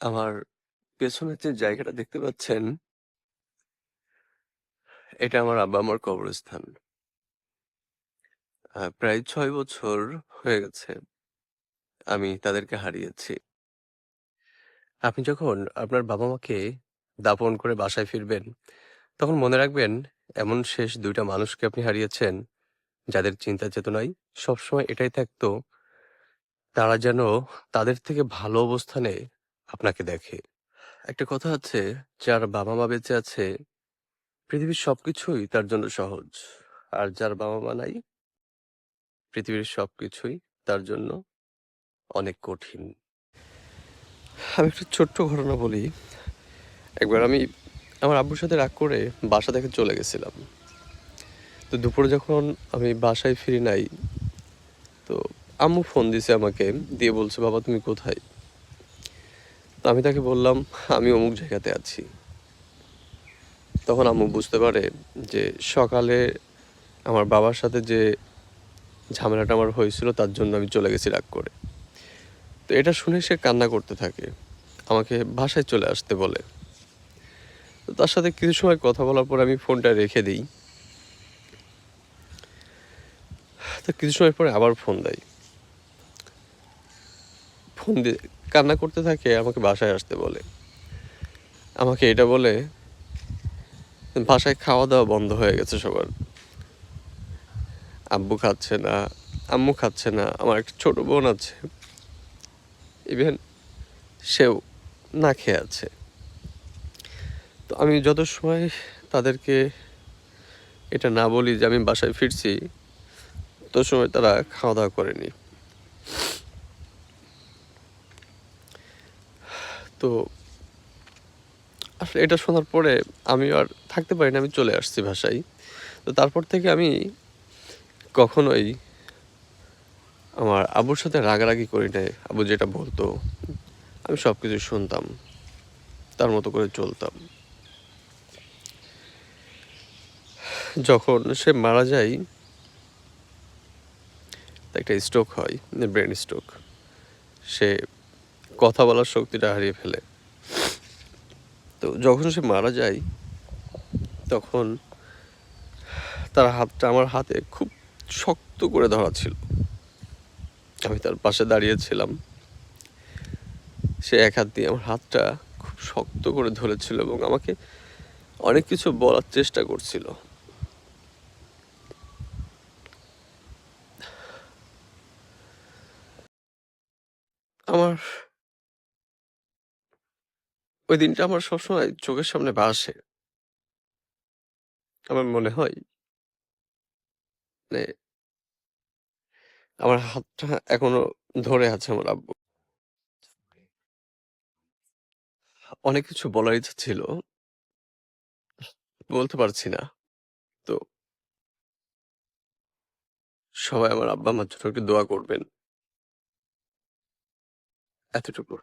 আমার পেছনের যে জায়গাটা দেখতে পাচ্ছেন এটা আমার আব্বা-আম্মার কবরস্থান। আ প্রায় ছয় বছর হয়ে গেছে আমি তাদেরকে হারিয়েছি। আপনি যখন আপনার বাবা-মাকে দাপন করে বাসায় ফিরবেন, তখন মনে রাখবেন এমন শেষ দুইটা মানুষকে আপনি হারিয়েছেন, যাদের চিন্তা চেতনায় সবসময় এটাই থাকতো তারা যেন তাদের থেকে ভালো অবস্থানে আপনাকে দেখে। একটা কথা আছে, যার বাবা-মা বেঁচে আছে, পৃথিবীর সবকিছুই তার জন্য সহজ। আর যার বাবা-মা নাই পৃথিবীর সবকিছুই তার জন্য অনেক কঠিন। আমি একটা ছোট্ট ঘটনা বলি। একবার আমি আমার আব্বুর সাথে রাগ করে বাসা থেকে চলে গেছিলাম। তো দুপুরে যখন আমি বাসায় ফিরি নাই, তো আম্মু ফোন দিছে আমাকে, দিয়ে বলছে, "বাবা তুমি কোথায়?" তো আমি তাকে বললাম, "আমি অমুক জায়গাতে আছি।" তখন আম্মু বুঝতে পারে যে সকালে আমার বাবার সাথে যে ঝামেলাটা আমার হয়েছিল তার জন্য আমি চলে গেছি রাগ করে। তো এটা শুনে সে কান্না করতে থাকে। আমাকে বাসায় চলে আসতে বলে। তো তার সাথে কিছু সময় কথা বলার পর আমি ফোনটা রেখে দিই তো কিছু সময় পরে আবার ফোন দেয়। ফোন দিয়ে কান্না করতে থাকে আমাকে বাসায় আসতে বলে। আমাকে এটা বলে, বাসায় খাওয়া-দাওয়া বন্ধ হয়ে গেছে সবার। আব্বু খাচ্ছে না, আম্মু খাচ্ছে না, আমার একটা ছোটো বোন আছে। ইভেন সেও না খেয়ে আছে। তো আমি যত সময় তাদেরকে এটা না বলি যে আমি বাসায় ফিরছি, তত সময় তারা খাওয়া-দাওয়া করেনি। তো আসলে এটা শোনার পরে আমি আর থাকতে পারিনি, আমি চলে আসছি বাসায়। তো তারপর থেকে আমি কখনোই আমার আবুর সাথে রাগারাগি করি নাই। আবু যেটা বলতো, আমি সবকিছু শুনতাম। তার মতো করে চলতাম। যখন সে মারা যায় একটা স্ট্রোক হয়, ব্রেন স্ট্রোক। সে কথা বলার শক্তিটা হারিয়ে ফেলে। তো যখন সে মারা যায়, তখন তার হাতটা আমার হাতে খুব শক্ত করে ধরা ছিল। আমি তার পাশে দাঁড়িয়েছিলাম। সে এক হাত দিয়ে আমার হাতটা খুব শক্ত করে ধরেছিল এবং আমাকে অনেক কিছু বলার চেষ্টা করছিল। আমার ওই দিনটা আমার সবসময় চোখের সামনে ভাসে। আমার মনে হয় আমার হাতটা এখনও ধরে আছে আমার আব্বু। অনেক কিছু বলার ইচ্ছা ছিল। বলতে পারছি না। তো সবাই আমার আব্বা-আম্মার জন্য একটু দোয়া করবেন। এতটুকু।